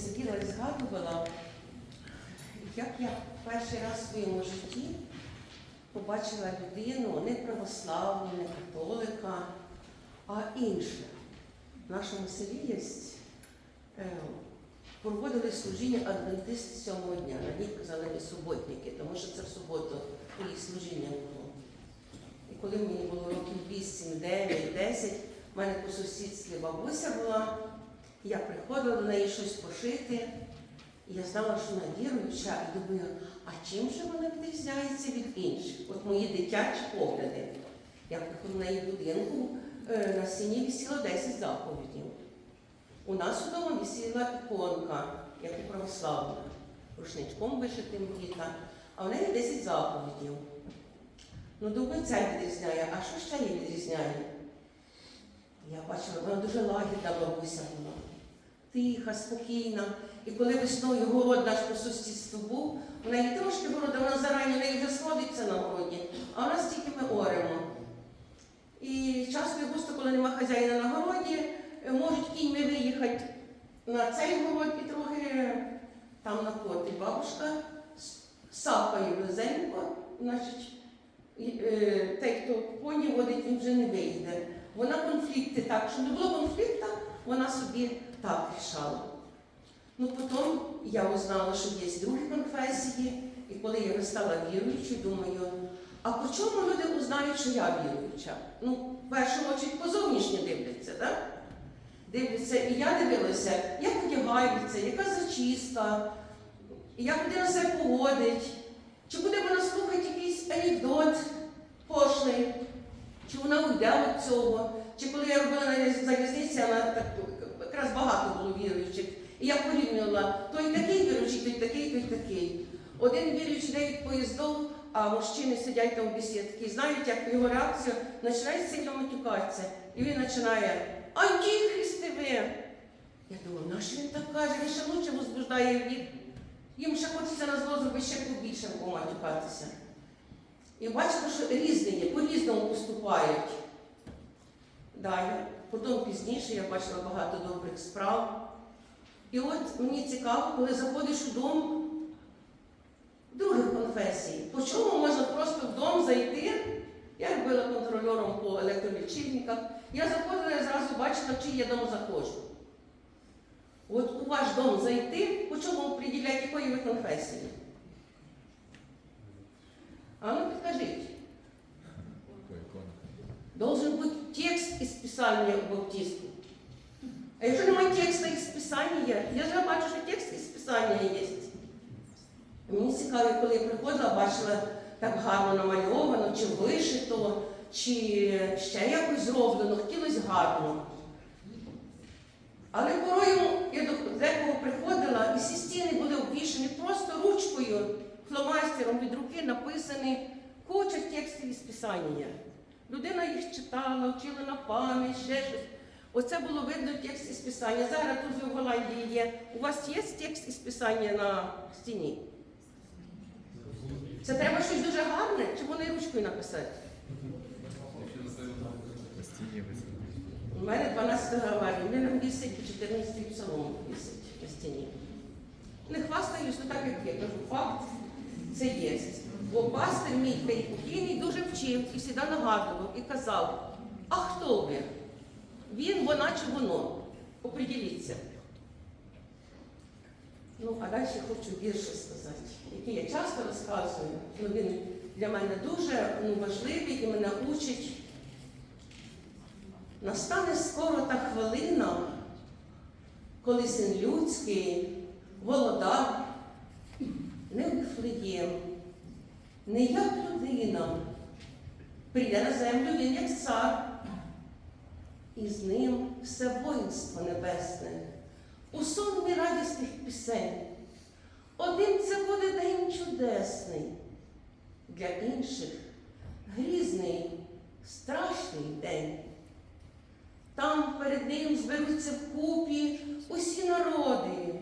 сиділа і згадувала, як я перший раз в своєму житті побачила людину не православну, не католика, а інше. В нашому селі є е, проводили служіння адвентисти сьомого дня. На них казали ми суботники, тому що це в суботу їх служіння було. І коли мені було років 8, 9, 10, в мене по сусідстві бабуся була, я приходила до неї щось пошити. І я знала, що вона віруюча, і думаю, а чим же вона відрізняється від інших? От мої дитячі погляди. Я приходила на її будинку, е, на стіні висіло 10 заповідей. У нас удома висіла іконка, як у православна, рушничком вишитим діта, а в неї 10 заповідей. Ну, думаю, це відрізняє. А що ще її відрізняє? Я бачила, вона дуже лагідна бабуся була. Тиха, спокійна. І коли весною город наш по сусідству був, в неї трошки города, вона зарані в неї вже сходиться на городі, а у нас тільки ми оремо. І часто і густо, коли нема хазяїна на городі, е, можуть кіньми виїхати на цей город і трохи там на коти. Бабушка сапає близенько, значить, е, той, хто коні водить, він вже не вийде. Вона конфлікти так, щоб не було конфлікту, вона собі так рішала. Ну, потім я узнала, що є другі конфесії, і коли я стала віруючою, думаю, а по чому люди узнають, що я віруюча? Ну, в першу чергу по зовнішнє дивляться, так? Дивляться, і я дивилася, як одягаються, яка зачіска, як людина себе поводить, чи буде вона слухати якийсь анекдот пошлий, чи вона уйде від цього, чи коли я робила на залізниці, вона так якраз багато було віруючих. І я порівнювала той такий віруючий, той такий, той такий. Один віруючий йде від а мужчини сидять там в бесідці, і знають, як його реакцію починає сильно матюкатися. І він починає ви! Я думаю, на що він так каже, він ще лучше возбуждає їх. Їм ще хочеться на зло зробити ще побільше поматюкатися. І бачите, що різні є, по-різному поступають. Далі, потім пізніше я бачила багато добрих справ. І от мені цікаво, коли заходиш у дом других конфесій, по чому можна просто в дом зайти? Я робила контрольором по електролічильниках. Я заходила і зразу бачила, в чий я дом заходжу. От у ваш дом зайти, по чому приділяти якої ви конфесії? А ну підкажіть. Должен бути текст у. А якщо немає тексту із Писання, я ж бачу, що текст із Писання є. Мені цікаво, коли я приходила, бачила так гарно намальовано, чи вишито, чи ще якось зроблено, хотілося гарно. Але порою я до декого приходила, і всі стіни були обвішані просто ручкою, фломастером від руки написані куча текстів із Писання. Людина їх читала, вчила на пам'ять, ще щось. Оце було видно текст із Писання. Зараз тут в Голландії є. У вас є текст із Писання на стіні? Це треба щось дуже гарне, чи вони ручкою написати? У мене 12 глава, в мене висить 14 псалом висить на стіні. Не хвастаюсь, ну так як є, кажу, факт, це є. Бо пастир мій покійний дуже вчив і завжди нагадував і казав, а хто ви? Він, вона чи воно? Оприділіться. Ну, а далі хочу більше сказати, який я часто розказую. Ну, він для мене дуже ну, важливий і мене учить. Настане скоро та хвилина, коли син людський, володар, не Вифлеєм, не як людина, прийде на землю він як цар, і з ним все воїнство небесне, у сонмі радісних пісень. Один це буде день чудесний, для інших грізний, страшний день. Там перед ним зберуться вкупі усі народи,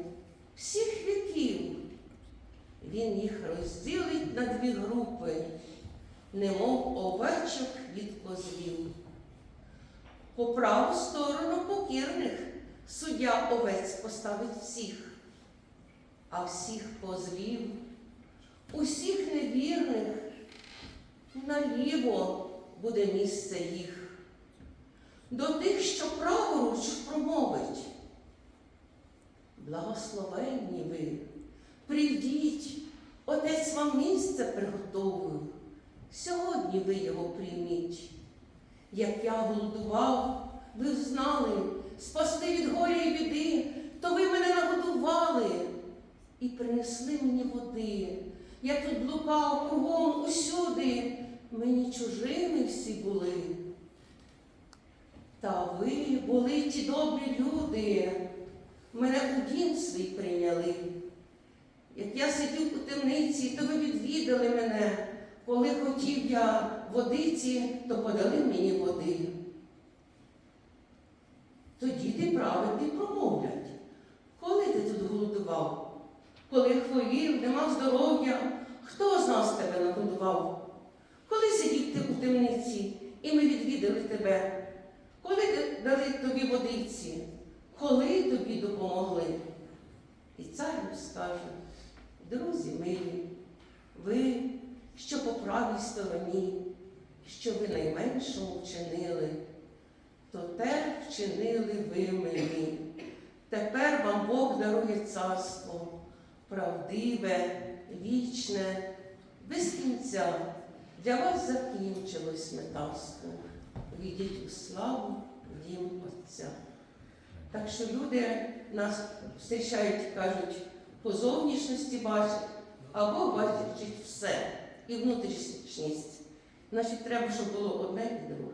всіх віків. Він їх розділить на дві групи, немов овечок від козлів. По праву сторону покірних суддя овець поставить всіх, а всіх позлів, усіх невірних наліво буде місце їх. До тих, що праворуч промовить. Благословенні ви, прийдіть, Отець вам місце приготовив. Сьогодні ви його прийміть. Як я голодував, ви знали, спасти від горя і біди, то ви мене нагодували і принесли мені води. Я тут блукав кругом усюди, мені чужими всі були. Та ви були ті добрі люди, мене у дім свій прийняли. Як я сидів у темниці, то ви відвідали мене. Коли хотів я водиці, то подали мені води. Тоді ти праведний промовлять. Коли ти тут голодував? Коли хворів, не мав здоров'я, хто з нас тебе нагодував? Коли сидів ти у темниці, і ми відвідали тебе? Коли дали тобі водиці? Коли тобі допомогли? І цар їм скаже, друзі милі, ви, що по правій стороні, що ви найменшому вчинили, то те вчинили ви мені. Тепер вам Бог дарує царство, правдиве, вічне, без кінця. Для вас закінчилось метавство. Війдіть у славу дім Отця. Так що люди нас зустрічають, кажуть, по зовнішності бачить, а Бог бачить все і внутрішність. Значить, треба, щоб було одне і друге.